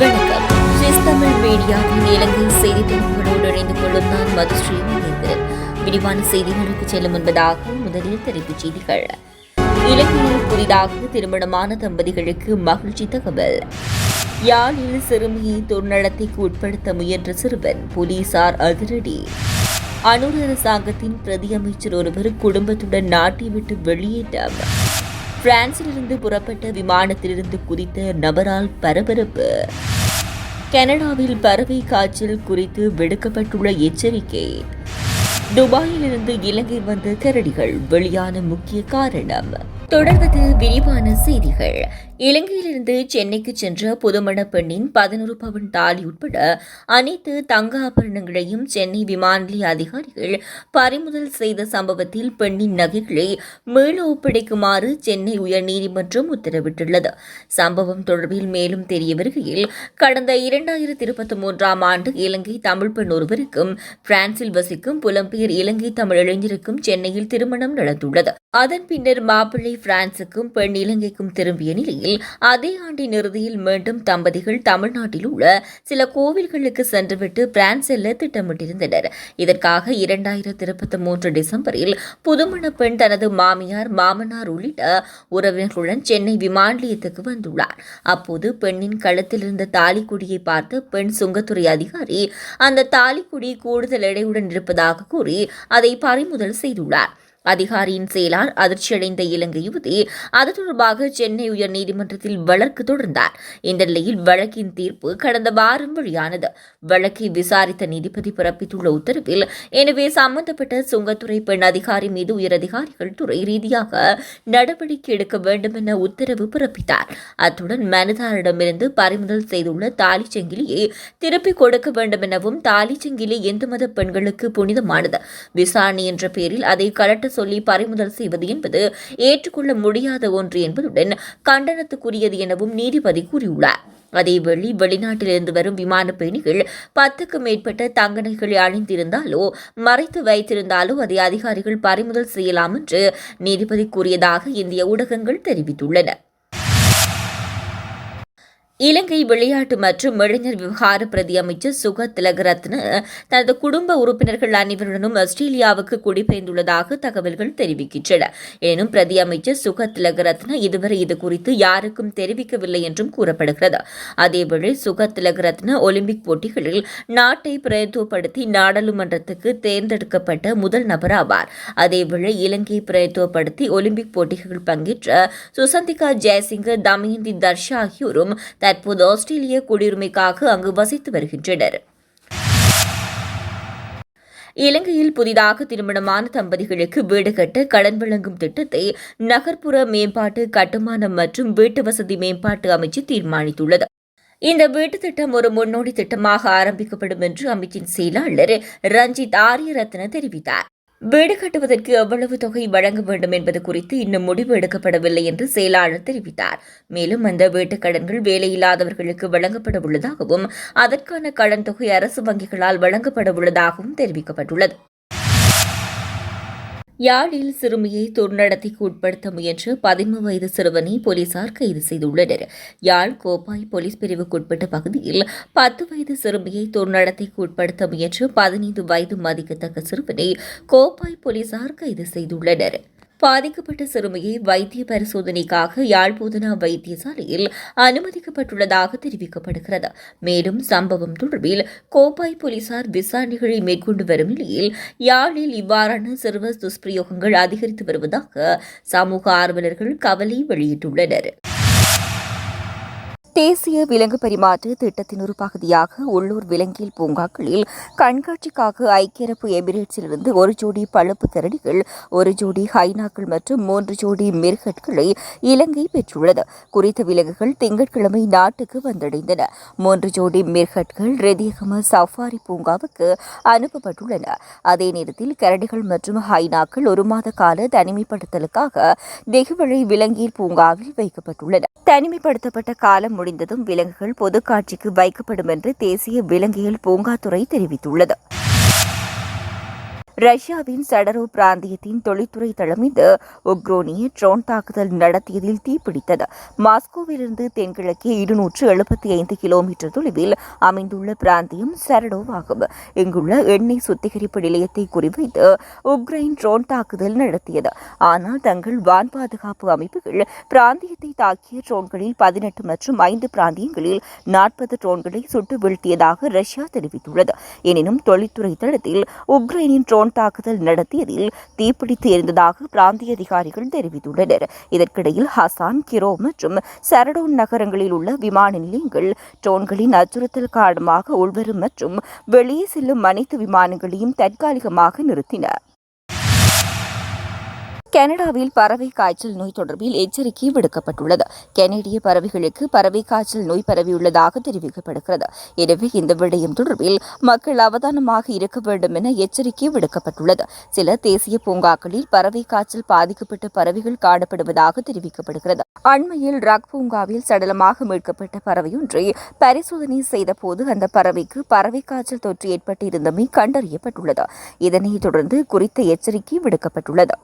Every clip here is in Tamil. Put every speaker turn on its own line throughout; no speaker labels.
வணக்கம். ஸ்விஸ் தமிழ் மீடியாவின் இலங்கை செய்தி தொகுப்புகளோடு இணைந்து கொள்ளும் நான் மதுஸ்ரீ மகேந்திரன் விரிவான செய்திகளுக்கு செல்லும் என்பதாக முதலில் தலைப்புச் செய்திகள். இலங்கையில் புதிதாக திருமணமான தம்பதிகளுக்கு மகிழ்ச்சி தகவல். யாழில் சிறுமியை துர்நடத்தைக்கு உட்படுத்த முயன்ற சிறுவன் போலீசார் அதிரடி. அனுர் அரசாங்கத்தின் பிரதியமைச்சர் ஒருவர் குடும்பத்துடன் நாட்டை விட்டு வெளியேற்றம். பிரான்சிலிருந்து புறப்பட்ட விமானத்திலிருந்து குதித்த நபரால் பரபரப்பு. கனடாவில் பறவை காய்ச்சல் குறித்து விடுக்கப்பட்டுள்ள எச்சரிக்கை. துபாயிலிருந்து இலங்கை வந்த கரடிகள் வெளியான முக்கிய காரணம். தொடர்வது விரிவான செய்திகள். இலங்கையிலிருந்து சென்னைக்கு சென்ற புதுமண பெண்ணின் பதினொரு பவன் தாலி உட்பட அனைத்து தங்க ஆபரணங்களையும் சென்னை விமான நிலைய அதிகாரிகள் பறிமுதல் செய்த சம்பவத்தில் பெண்ணின் நகைகளை மீள ஒப்படைக்குமாறு சென்னை உயர்நீதிமன்றம் உத்தரவிட்டுள்ளது. சம்பவம் தொடர்பில் மேலும் தெரிய வருகையில் கடந்த இரண்டாயிரத்தி இருபத்தி மூன்றாம் ஆண்டு இலங்கை தமிழ் பெண் ஒருவருக்கும் பிரான்சில் வசிக்கும் புலம்பெயர் இலங்கை தமிழ் இளைஞருக்கும் சென்னையில் திருமணம் நடந்துள்ளது. அதன் பின்னர் மாப்பிள்ளை பிரான்சுக்கும் பெண் இலங்கைக்கும் திரும்பிய நிலையில் அதே ஆண்டின் இறுதியில் மீண்டும் தம்பதிகள் தமிழ்நாட்டில் உள்ள சில கோவில்களுக்கு சென்றுவிட்டு பிரான்ஸ் செல்ல திட்டமிட்டிருந்தனர். இதற்காக இரண்டாயிரத்தி இருபத்தி மூன்று டிசம்பரில் புதுமண பெண் தனது மாமியார் மாமனார் உள்ளிட்ட உறவினர்களுடன் சென்னை விமான நிலையத்துக்கு வந்துள்ளார். அப்போது பெண்ணின் கழுத்தில் இருந்த தாலிக்குடியை பார்த்த பெண் சுங்கத்துறை அதிகாரி அந்த தாலிக்குடி கூடுதல் எடையுடன் இருப்பதாக கூறி அதை பறிமுதல் செய்துள்ளார். அதிகாரியின் செயலால் அதிர்ச்சியடைந்த இலங்கை யுவதி அது தொடர்பாக சென்னை உயர்நீதிமன்றத்தில் வழக்கு தொடர்ந்தார். இந்த நிலையில் வழக்கின் தீர்ப்பு கடந்த வாரம் வெளியானது. வழக்கை விசாரித்த நீதிபதி பிறப்பித்துள்ள உத்தரவில் எனவே சம்பந்தப்பட்ட சுங்கத்துறை பெண் அதிகாரி மீது உயரதிகாரிகள் துறை ரீதியாக நடவடிக்கை எடுக்க வேண்டும் என உத்தரவு பிறப்பித்தார். அத்துடன் மனிதாரிடமிருந்து பறிமுதல் செய்துள்ள தாலிச்சங்கிலியை திருப்பிக் கொடுக்க வேண்டும் எனவும் தாலிச் சங்கிலி இந்து மத பெண்களுக்கு புனிதமானது? விசாரணை என்ற பெயரில் அதை கலட்ட சொல்லி பறிமுதல் செய்வது என்பது ஏற்றுக்கொள்ள முடியாத ஒன்று என்பதுடன் கண்டனத்துக்குரியது எனவும் நீதிபதி கூறியுள்ளார். அதேவேளை வெளிநாட்டிலிருந்து வரும் விமான பயணிகள் பத்துக்கு மேற்பட்ட தங்க நகைகளை அணிந்திருந்தாலோ மறைத்து வைத்திருந்தாலோ அதை அதிகாரிகள் பறிமுதல் செய்யலாம் என்று நீதிபதி கூறியதாக இந்திய ஊடகங்கள் தெரிவித்துள்ளன. இலங்கை விளையாட்டு மற்றும் இளைஞர் விவகார பிரதி அமைச்சர் சுக திலகரத்ன தனது குடும்ப உறுப்பினர்கள் அனைவருடனும் ஆஸ்திரேலியாவுக்கு குடிபெயர்ந்துள்ளதாக தகவல்கள் தெரிவிக்கின்றன. எனினும் பிரதி அமைச்சர் சுக திலகரத்ன இதுவரை இது குறித்து யாருக்கும் தெரிவிக்கவில்லை என்றும் கூறப்படுகிறது. அதேவேளை சுக திலகரத்ன ஒலிம்பிக் போட்டிகளில் நாட்டை பிரயத்துவப்படுத்தி நாடாளுமன்றத்துக்கு தேர்ந்தெடுக்கப்பட்ட முதல் நபர் ஆவார் அதேவேளை இலங்கையை பிரயத்துவப்படுத்தி ஒலிம்பிக் போட்டிகளில் பங்கேற்ற சுசந்திகா ஜெயசிங்கர் தமயந்தி தர்ஷா ஆகியோரும் தற்போது ஆஸ்திரேலிய குடியுரிமைக்காக அங்கு வசித்து வருகின்றனர். இலங்கையில் புதிதாக திருமணமான தம்பதிகளுக்கு வீடு கட்ட கடன் வழங்கும் திட்டத்தை நகர்ப்புற மேம்பாட்டு கட்டுமானம் மற்றும் வீட்டு வசதி மேம்பாட்டு அமைச்சு தீர்மானித்துள்ளது. இந்த வீட்டு திட்டம் ஒரு முன்னோடி திட்டமாக ஆரம்பிக்கப்படும் என்று அமைச்சின் செயலாளர் ரஞ்சித் ஆரியரத்ன தெரிவித்தார். வீடு கட்டுவதற்கு எவ்வளவு தொகை வழங்க வேண்டும் என்பது குறித்து இன்னும் முடிவு எடுக்கப்படவில்லை என்று செயலாளர் தெரிவித்தார். மேலும் அந்த வீட்டுக் கடன்கள் வேலையில்லாதவர்களுக்கு வழங்கப்பட உள்ளதாகவும் அதற்கான கடன் தொகை அரசு வங்கிகளால் வழங்கப்பட உள்ளதாகவும் தெரிவிக்கப்பட்டுள்ளது. யாழில் சிறுமியை துர்நடத்திக்கு உட்படுத்த முயன்ற பதிமூணு வயது சிறுவனை போலீசார் கைது செய்துள்ளனர். யாழ் கோப்பாய் போலீஸ் பிரிவுக்குட்பட்ட பகுதியில் பத்து வயது சிறுமியை துர்நடத்தைக்கு உட்படுத்த முயன்ற பதினைந்து வயது மதிக்கத்தக்க சிறுவனை கோப்பாய் போலீசார் கைது செய்துள்ளனர். பாதிக்கப்பட்ட சிறுமியை வைத்திய பரிசோதனைக்காக யாழ்பூதனா வைத்தியசாலையில் அனுமதிக்கப்பட்டுள்ளதாக தெரிவிக்கப்படுகிறது. மேலும் சம்பவம் தொடர்பில் கோப்பாய் போலீசார் விசாரணைகளை மேற்கொண்டு வரும் நிலையில் யாழில் இவ்வாறான சிறுவர் துஷ்பிரயோகங்கள் அதிகரித்து வருவதாக சமூக ஆர்வலர்கள் கவலை வெளியிட்டுள்ளனர். தேசிய விலங்கு பரிமாற்ற திட்டத்தின் ஒரு பகுதியாக உள்ளூர் விலங்கியல் பூங்காக்களில் கண்காட்சிக்காக ஐக்கிய அரபு எமிரேட்ஸிலிருந்து ஒரு ஜோடி பழுப்பு கரடிகள் ஒரு ஜோடி ஹைனாக்கள் மற்றும் மூன்று ஜோடி மிருகட்களை இலங்கை பெற்றுள்ளது. குறித்த விலங்குகள் திங்கட்கிழமை நாட்டுக்கு வந்தடைந்தன. மூன்று ஜோடி மிர்கட்கள் ரெதியகம சஃபாரி பூங்காவுக்கு அனுப்பப்பட்டுள்ளன. அதே நேரத்தில் கரடிகள் மற்றும் ஹைனாக்கள் ஒரு மாத கால தனிமைப்படுத்தலுக்காக வெகுவழி விலங்கியல் பூங்காவில் வைக்கப்பட்டுள்ளன. தனிமைப்படுத்தப்பட்ட காலம் முடிந்ததும் விலங்குகள் பொது காட்சிக்கு வைக்கப்படும் என்று தேசிய விலங்கியல் பூங்காத்துறை தெரிவித்துள்ளது. ரஷ்யாவின் சடரோ பிராந்தியத்தின் தொழில்துறை தளம் உக்ரோனிய ட்ரோன் தாக்குதல் நடத்தியதில் தீப்பிடித்தது. மாஸ்கோவிலிருந்து தென்கிழக்கே இருநூற்று எழுபத்தி ஐந்து கிலோமீட்டர் தொலைவில் அமைந்துள்ள பிராந்தியம் சரடோவாகும். இங்குள்ள எண்ணெய் சுத்திகரிப்பு நிலையத்தை குறிவைத்து உக்ரைன் ட்ரோன் தாக்குதல் நடத்தியது. ஆனால் தங்கள் வான் பாதுகாப்பு அமைப்புகள் பிராந்தியத்தை தாக்கிய ட்ரோன்களில் பதினெட்டு மற்றும் ஐந்து பிராந்தியங்களில் நாற்பது ட்ரோன்களை சுட்டு வீழ்த்தியதாக ரஷ்யா தெரிவித்துள்ளது. எனினும் தொழில்துறை தளத்தில் உக்ரைனின் ட்ரோன் தாக்குதல் நடத்தியதில் தீப்பிடித்து எரிந்ததாக பிராந்திய அதிகாரிகள் தெரிவித்துள்ளனர். இதற்கிடையில் ஹசான் கிரோ மற்றும் சரடோன் நகரங்களில் உள்ள விமான நிலையங்கள் ட்ரோன்களின் அச்சுறுத்தல் காரணமாக உள்வரும் மற்றும் வெளியே செல்லும் அனைத்து விமானங்களையும் தற்காலிகமாக நிறுத்தின. கனடாவில் பறவை காய்ச்சல் நோய் தொடர்பில் எச்சரிக்கை விடுக்கப்பட்டுள்ளது. கனேடிய பறவைகளுக்கு பறவை காய்ச்சல் நோய் பரவியுள்ளதாக தெரிவிக்கப்படுகிறது. எனவே இந்த விடயம் தொடர்பில் மக்கள் அவதானமாக இருக்க வேண்டும் என எச்சரிக்கை விடுக்கப்பட்டுள்ளது. சில தேசிய பூங்காக்களில் பறவை காய்ச்சல் பாதிக்கப்பட்ட பறவைகள் காணப்படுவதாக தெரிவிக்கப்படுகிறது. அண்மையில் ரக் பூங்காவில் சடலமாக மீட்கப்பட்ட பறவையொன்றை பரிசோதனை செய்தபோது அந்த பறவைக்கு பறவை காய்ச்சல் தொற்று ஏற்பட்டிருந்தமை கண்டறியப்பட்டுள்ளது. இதனைத் தொடர்ந்து குறித்த எச்சரிக்கை விடுக்கப்பட்டுள்ளது.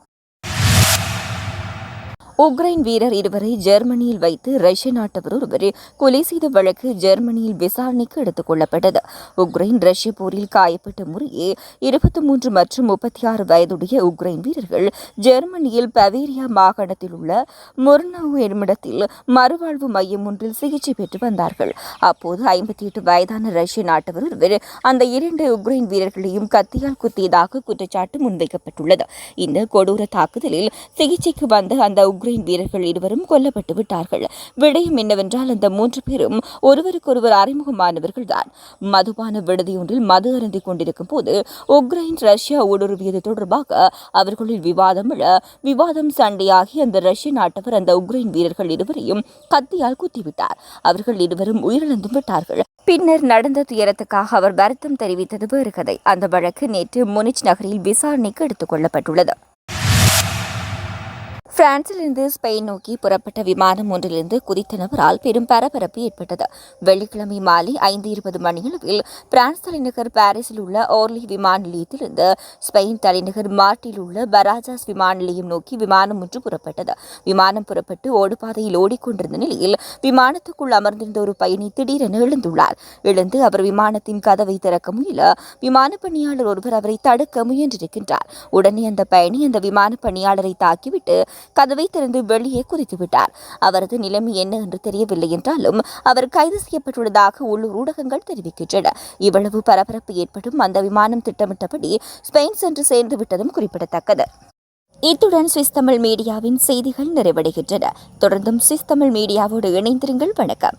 உக்ரைன் வீரர் இருவரை ஜெர்மனியில் வைத்து ரஷ்ய நாட்டவர் ஒருவர் கொலை செய்த வழக்கு ஜெர்மனியில் விசாரணைக்கு எடுத்துக் கொள்ளப்பட்டது. உக்ரைன் ரஷ்ய போரில் காயப்பட்ட முறையே இருபத்தி மூன்று மற்றும் முப்பத்தி ஆறு வயதுடைய உக்ரைன் வீரர்கள் ஜெர்மனியில் பவேரியா மாகாணத்தில் உள்ள முர்னவு என்னுமிடத்தில் மறுவாழ்வு மையம் ஒன்றில் சிகிச்சை பெற்று வந்தார்கள். அப்போது ஐம்பத்தி எட்டு வயதான ரஷ்ய நாட்டவர் ஒருவர் அந்த இரண்டு உக்ரைன் வீரர்களையும் கத்தியால் குத்தியதாக குற்றச்சாட்டு முன்வைக்கப்பட்டுள்ளது. இந்த கொடூர தாக்குதலில் சிகிச்சைக்கு வந்த அந்த உக்ரைன் உக்ரைன் வீரர்கள் இருவரும் கொல்லப்பட்டு விட்டார்கள். விடயம் என்னவென்றால் அந்த மூன்று பேரும் ஒருவருக்கொருவர் அறிமுகமானவர்கள் தான் மதுபான விடுதியொன்றில் மது அருந்திக் கொண்டிருக்கும் போது உக்ரைன் ரஷ்யா ஊடுருவியது தொடர்பாக அவர்களில் விவாதம் விவாதம் சண்டையாகி அந்த ரஷ்ய நாட்டவர் அந்த உக்ரைன் வீரர்கள் இருவரையும் கத்தியால் குத்திவிட்டார். அவர்கள் இருவரும் உயிரிழந்தும் விட்டார்கள். பின்னர் நடந்த துயரத்துக்காக அவர் வருத்தம் தெரிவித்தது வேறு கதை. அந்த வழக்கு நேற்று முனிச் நகரில் விசாரணைக்கு எடுத்துக் கொள்ளப்பட்டுள்ளது. பிரான்சிலிருந்து ஸ்பெயின் நோக்கி புறப்பட்ட விமானம் ஒன்றிலிருந்து குதித்த நபரால் பெரும் பரபரப்பு ஏற்பட்டது. வெள்ளிக்கிழமை மாலை ஐந்து இருபது மணியளவில் பிரான்ஸ் தலைநகர் பாரிஸில் உள்ள ஓர்லி விமான நிலையத்திலிருந்து ஸ்பெயின் தலைநகர் மார்ட்டில் உள்ள பராஜாஸ் விமான நிலையம் நோக்கி விமானம் ஒன்று புறப்பட்டது. விமானம் புறப்பட்டு ஓடுபாதையில் ஓடிக்கொண்டிருந்த நிலையில் விமானத்துக்குள் அமர்ந்திருந்த ஒரு பயணி திடீரென எழுந்துள்ளார். எழுந்து அவர் விமானத்தின் கதவை திறக்க முயல விமான பணியாளர் ஒருவர் அவரை தடுக்க முயன்றிருக்கின்றார். உடனே அந்த பயணி அந்த விமான பணியாளரை தாக்கிவிட்டு கதவை திறந்து வெளியே குதித்துவிட்டார். அவரது நிலைமை என்ன என்று தெரியவில்லை என்றாலும் அவர் கைது செய்யப்பட்டுள்ளதாக உள்ளூர் ஊடகங்கள் தெரிவிக்கின்றன. இவ்வளவு பரபரப்பு ஏற்படும் அந்த விமானம் திட்டமிட்டபடி ஸ்பெயின் சென்று சேர்ந்து விட்டதும் குறிப்பிடத்தக்கது. இத்துடன் சுவிஸ் தமிழ் மீடியாவின் செய்திகள் நிறைவடைகின்றன. தொடர்ந்தும் சுவிஸ் தமிழ் மீடியாவோடு இணைந்திருங்கள். வணக்கம்.